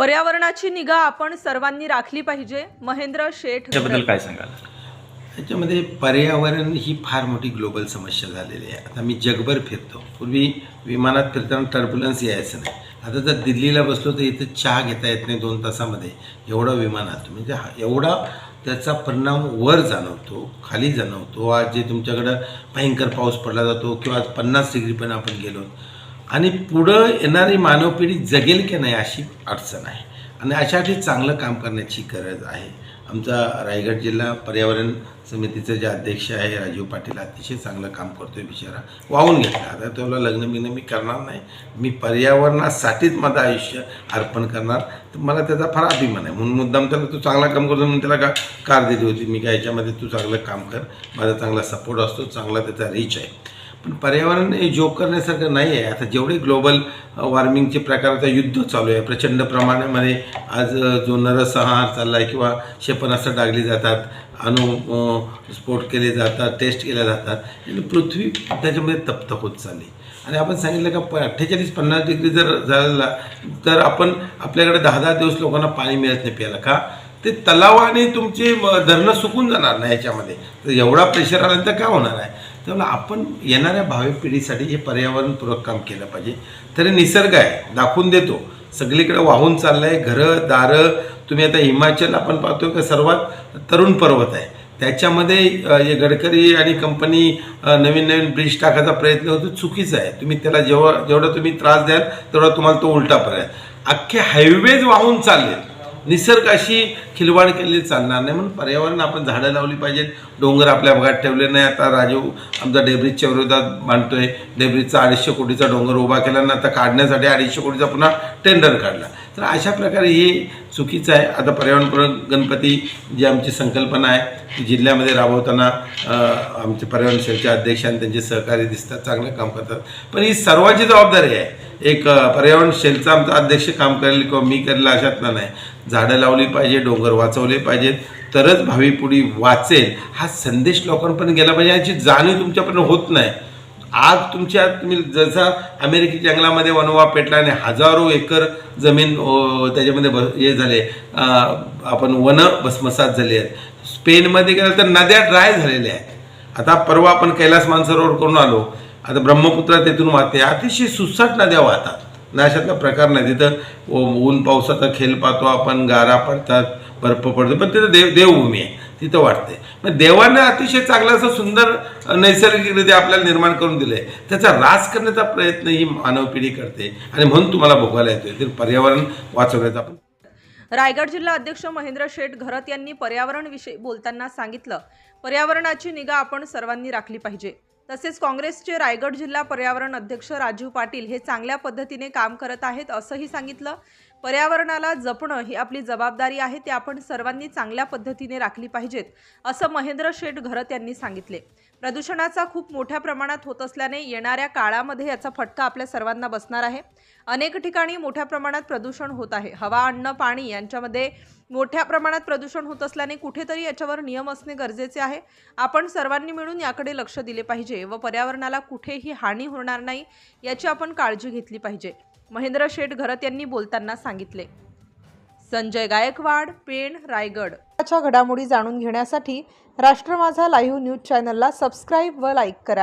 पर्यावरणाची निगा आपण सर्वांनी राखली पाहिजे. महेंद्र शेठ त्याच्याबद्दल काय सांगाल? याच्यामध्ये पर्यावरण ही फार मोठी ग्लोबल समस्या झालेली आहे. आता मी जगभर फिरतो. पूर्वी विमानात फिरताना टर्ब्युलन्स यायचं नाही. आता जर दिल्लीला बसलो तर इथं चहा घेता येत नाही दोन तासामध्ये. एवढं विमानात म्हणजे हा एवढा त्याचा परिणाम वर जाणवतो खाली जाणवतो. आज जे तुमच्याकडं भयंकर पाऊस पडला जातो किंवा आज पन्नास डिग्री पण आपण गेलो. आणि पुढं येणारी मानव पिढी जगेल की नाही अशी अडचण आहे. आणि अशासाठी चांगलं काम करण्याची गरज आहे. आमचा रायगड जिल्हा पर्यावरण समितीचे जे अध्यक्ष आहे राजीव पाटील अतिशय चांगलं काम करतोय बिचारा. वाहून घेतला. आता त्याला लग्न बिग्न मी करणार नाही. मी पर्यावरणासाठीच माझं आयुष्य अर्पण करणार. तर मला त्याचा फार अभिमान आहे. म्हणून मुद्दाम त्याला तू चांगला काम करतो म्हणून त्याला का कार दिली होती. मी काय याच्यामध्ये तू चांगलं काम कर. माझा चांगला सपोर्ट असतो. चांगला त्याचा रीच आहे. पण पर्यावरण हे जोक करण्यासारखं नाही आहे. आता जेवढे ग्लोबल वॉर्मिंगचे प्रकार आता युद्ध चालू आहे प्रचंड प्रमाणामध्ये आज जो नरसंहार चालला आहे किंवा क्षेपणास्त्र डागली जातात अणु स्फोट केले जातात टेस्ट केल्या जातात आणि पृथ्वी त्याच्यामध्ये तप्त होत चालली. आणि आपण सांगितलं का प अठ्ठेचाळीस पन्नास डिग्री जर झाला तर आपण आपल्याकडे दहा दहा दिवस लोकांना पाणी मिळत नाही प्यायला. का? ते तलाव आणि तुमचे धरणं सुकून जाणार नाही याच्यामध्ये. तर एवढा प्रेशर आल्यानंतर काय होणार आहे? त्यामुळे आपण येणाऱ्या भावी पिढीसाठी हे पर्यावरणपूरक काम केलं पाहिजे. तरी निसर्ग आहे दाखवून देतो. सगळीकडे वाहून चाललं आहे घरं दारं. तुम्ही आता हिमाचल आपण पाहतो का सर्वात तरुण पर्वत आहे. त्याच्यामध्ये हे गडकरी आणि कंपनी नवीन नवीन ब्रिज टाकायचा प्रयत्न होतो. चुकीचा आहे. तुम्ही त्याला जेव्हा जेवढा तुम्ही त्रास द्याल तेवढा तुम्हाला तो उलटा पर्याय. अख्खे हायवेज वाहून चालले निसर्गाशी खिलवाड केलेली चालणार नाही म्हणून पर्यावरण आपण झाडं लावली पाहिजेत. डोंगर आपल्या भागात ठेवले नाही. आता राजीव आमचा डेब्रिजच्या विरोधात मांडतोय डेब्रिजचा अडीचशे कोटीचा डोंगर उभा केला ना आता काढण्यासाठी अडीचशे कोटीचा पुन्हा टेंडर काढला. तर अशा प्रकारे हे चुकीचं आहे. आता पर्यावरणपूरक गणपती जी आमची संकल्पना आहे ती जिल्ह्यामध्ये राबवताना आमचे पर्यावरण सेवेचे अध्यक्ष आणि त्यांचे सहकारी दिसतात चांगलं काम करतात. पण ही सर्वांची जबाबदारी आहे. एक पर्यावरण सेलचा आमचा अध्यक्ष काम करेल किंवा मी करेल अशातनं नाही. झाडं लावली पाहिजे डोंगर वाचवले पाहिजेत. तरच भावी पुढी वाचेल. हा संदेश लोकांपर्यंत गेला पाहिजे याची जाणीव तुमच्यापर्यंत होत नाही. आज तुमच्या तुम्ही जसा अमेरिकी जंगलामध्ये वनवा पेटला आणि हजारो एकर जमीन त्याच्यामध्ये ब हे झाले. आपण वन भस्मसात झाले आहेत. स्पेनमध्ये गेलं तर नद्या ड्राय झालेल्या आहेत. आता परवा आपण कैलास मानसरोवर करून आलो. आता ब्रह्मपुत्रा तिथून वाहते. अतिशय सुसाट नद्या वाहतात. नाशातला प्रकार नाही. तिथं ऊन पावसाचा खेळ पाहतो आपण गारा पडतात बर्फ पडतो. पण तिथं देव देवभूमी आहे. तिथं वाटते मग देवानं अतिशय चांगलं असं सुंदर नैसर्गिकरित्या आपल्याला निर्माण करून दिलं आहे त्याचा रास करण्याचा प्रयत्न ही मानव पिढी करते. आणि म्हणून तुम्हाला भोगायला येतोय. तर पर्यावरण वाचवण्याचा आपण रायगड जिल्हा अध्यक्ष महेंद्र शेठ घरत यांनी पर्यावरणविषयी बोलताना सांगितलं पर्यावरणाची निगा आपण सर्वांनी राखली पाहिजे. तसेच काँग्रेसचे रायगड जिल्हा पर्यावरण अध्यक्ष राजीव पाटील हे चांगल्या पद्धतीने काम करत आहेत असंही सांगितलं. पर्यावरणाला जपणं ही आपली जबाबदारी आहे ते आपण सर्वांनी चांगल्या पद्धतीने राखली पाहिजेत असं महेंद्र शेठ घरत यांनी सांगितले. प्रदूषणाचा खूप मोठ्या प्रमाणात होत असल्याने येणाऱ्या काळामध्ये याचा फटका आपल्या सर्वांना बसणार आहे. अनेक ठिकाणी मोठ्या प्रमाणात प्रदूषण होत आहे. हवा अन्न पाणी यांच्यामध्ये मोठ्या प्रमाणात प्रदूषण होत असल्याने कुठेतरी याच्यावर नियम असणे गरजेचे आहे. आपण सर्वांनी मिळून याकडे लक्ष दिले पाहिजे व पर्यावरणाला कुठेही हानी होणार नाही याची आपण काळजी घेतली पाहिजे. महेंद्र शेठ घरत यांनी बोलताना सांगितले. संजय गायकवाड पेण रायगड. घडामोडी जाणून घेण्यासाठी राष्ट्र माझा लाईव्ह न्यूज चॅनलला सबस्क्राईब व लाईक करा.